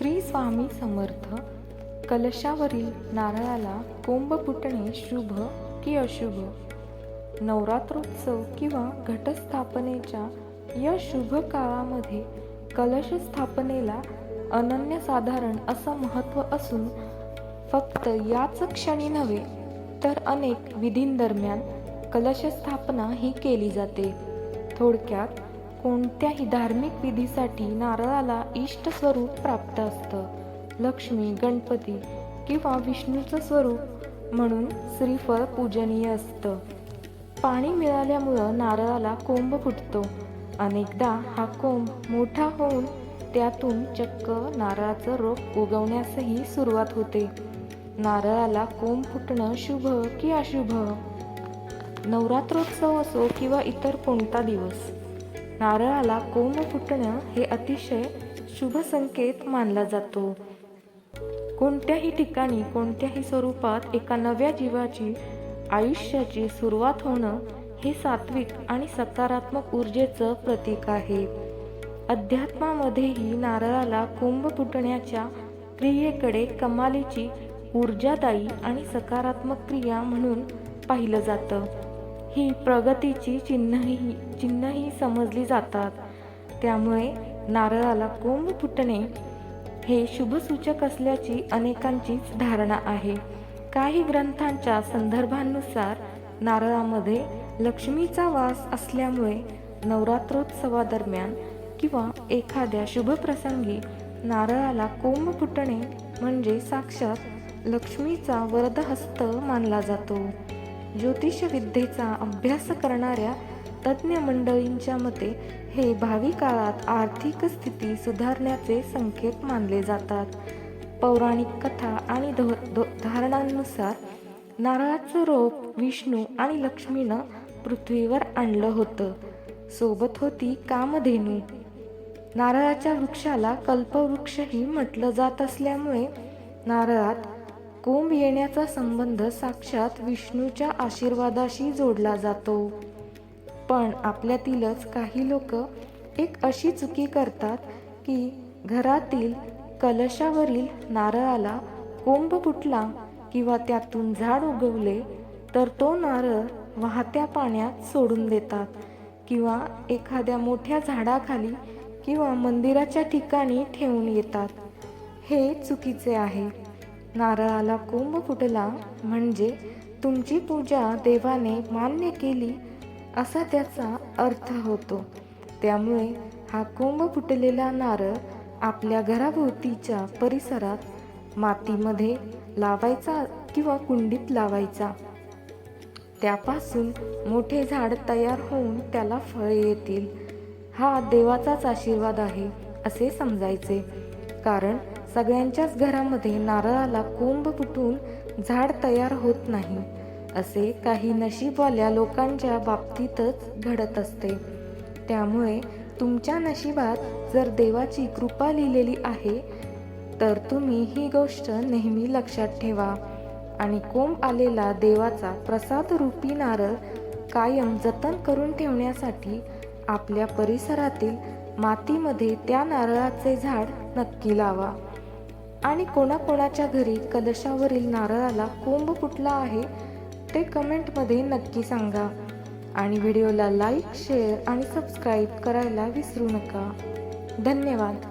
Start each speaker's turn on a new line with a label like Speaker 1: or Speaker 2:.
Speaker 1: श्री स्वामी समर्थ कलशावरील नारळाला कोंब फुटणे शुभ की अशुभ? नवरात्रोत्सव किंवा घटस्थापनेच्या या शुभ काळामध्ये कलश स्थापनेला अनन्यसाधारण असं महत्त्व असून फक्त याच क्षणी नव्हे तर अनेक विधींदरम्यान कलश स्थापना ही केली जाते. थोडक्यात कोणत्याही धार्मिक विधीसाठी नारळाला इष्ट स्वरूप प्राप्त असतं. लक्ष्मी गणपती किंवा विष्णूचं स्वरूप म्हणून श्रीफळ पूजनीय असतं. पाणी मिळाल्यामुळं नारळाला कोंब फुटतो. अनेकदा हा कोंब मोठा होऊन त्यातून चक्क नारळाचं रोप उगवण्यासही सुरुवात होते. नारळाला कोंब फुटणं शुभ की अशुभ? नवरात्रोत्सव असो किंवा इतर कोणता दिवस नारळाला कोंब फुटणं हे अतिशय शुभ संकेत मानला जातो. कोणत्याही ठिकाणी कोणत्याही स्वरूपात एका नव्या जीवाची आयुष्याची सुरुवात होणं हे सात्विक आणि सकारात्मक ऊर्जेचं प्रतीक आहे. अध्यात्मामध्येही नारळाला कुंभ फुटण्याच्या क्रियेकडे कमालीची ऊर्जादायी आणि सकारात्मक क्रिया म्हणून पाहिलं जातं. ही प्रगतीची चिन्हही चिन्हही समजली जातात. त्यामुळे नारळाला कोंब फुटणे हे शुभसूचक असल्याची अनेकांचीच धारणा आहे. काही ग्रंथांच्या संदर्भांनुसार नारळामध्ये लक्ष्मीचा वास असल्यामुळे नवरात्रोत्सवादरम्यान किंवा एखाद्या शुभप्रसंगी नारळाला कोंब फुटणे म्हणजे साक्षात लक्ष्मीचा वरदहस्त मानला जातो. ज्योतिषविद्येचा अभ्यास करणाऱ्या तज्ज्ञ मंडळींच्या मते हे भावी काळात आर्थिक स्थिती सुधारण्याचे संकेत मानले जातात. पौराणिक कथा आणि धो धो धारणांनुसार नारळाचं रोप विष्णू आणि लक्ष्मीनं पृथ्वीवर आणलं होतं. सोबत होती कामधेनू. नारळाच्या वृक्षाला कल्पवृक्षही म्हटलं जात असल्यामुळे नारळात कोंब येण्याचा संबंध साक्षात विष्णूच्या आशीर्वादाशी जोडला जातो. पण आपल्यातीलच काही लोक एक अशी चुकी करतात की घरातील कलशावरील नारळाला कोंब फुटला किंवा त्यातून झाड उगवले तर तो नारळ वाहत्या पाण्यात सोडून देतात किंवा एखाद्या मोठ्या झाडाखाली किंवा मंदिराच्या ठिकाणी ठेवून येतात. हे चुकीचे आहे. नारळाला कोंब फुटला म्हणजे तुमची पूजा देवाने मान्य केली असा त्याचा अर्थ होतो. त्यामुळे हा कोंब फुटलेला नारळ आपल्या घराभोवतीच्या परिसरात मातीमध्ये लावायचा किंवा कुंडीत लावायचा. त्यापासून मोठे झाड तयार होऊन त्याला फळे येतील. हा देवाचाच आशीर्वाद आहे असे समजायचे. कारण सगळ्यांच्याच घरामध्ये नारळाला कोंब फुटून झाड तयार होत नाही असे काही नशीबवाल्या लोकांच्या बाबतीतच घडत असते. त्यामुळे तुमच्या नशिबात जर देवाची कृपा लिहिलेली आहे तर तुम्ही ही गोष्ट नेहमी लक्षात ठेवा. आणि कोंब आलेला देवाचा प्रसाद रूपी नारळ कायम जतन करून ठेवण्यासाठी आपल्या परिसरातील मातीमध्ये त्या नारळाचे झाड नक्की लावा. आणि कोणाकोणाच्या घरी कलशावरील नारळाला कोंब फुटला आहे ते कमेंटमध्ये नक्की सांगा. आणि व्हिडिओला लाईक शेअर आणि सबस्क्राईब करायला विसरू नका. धन्यवाद.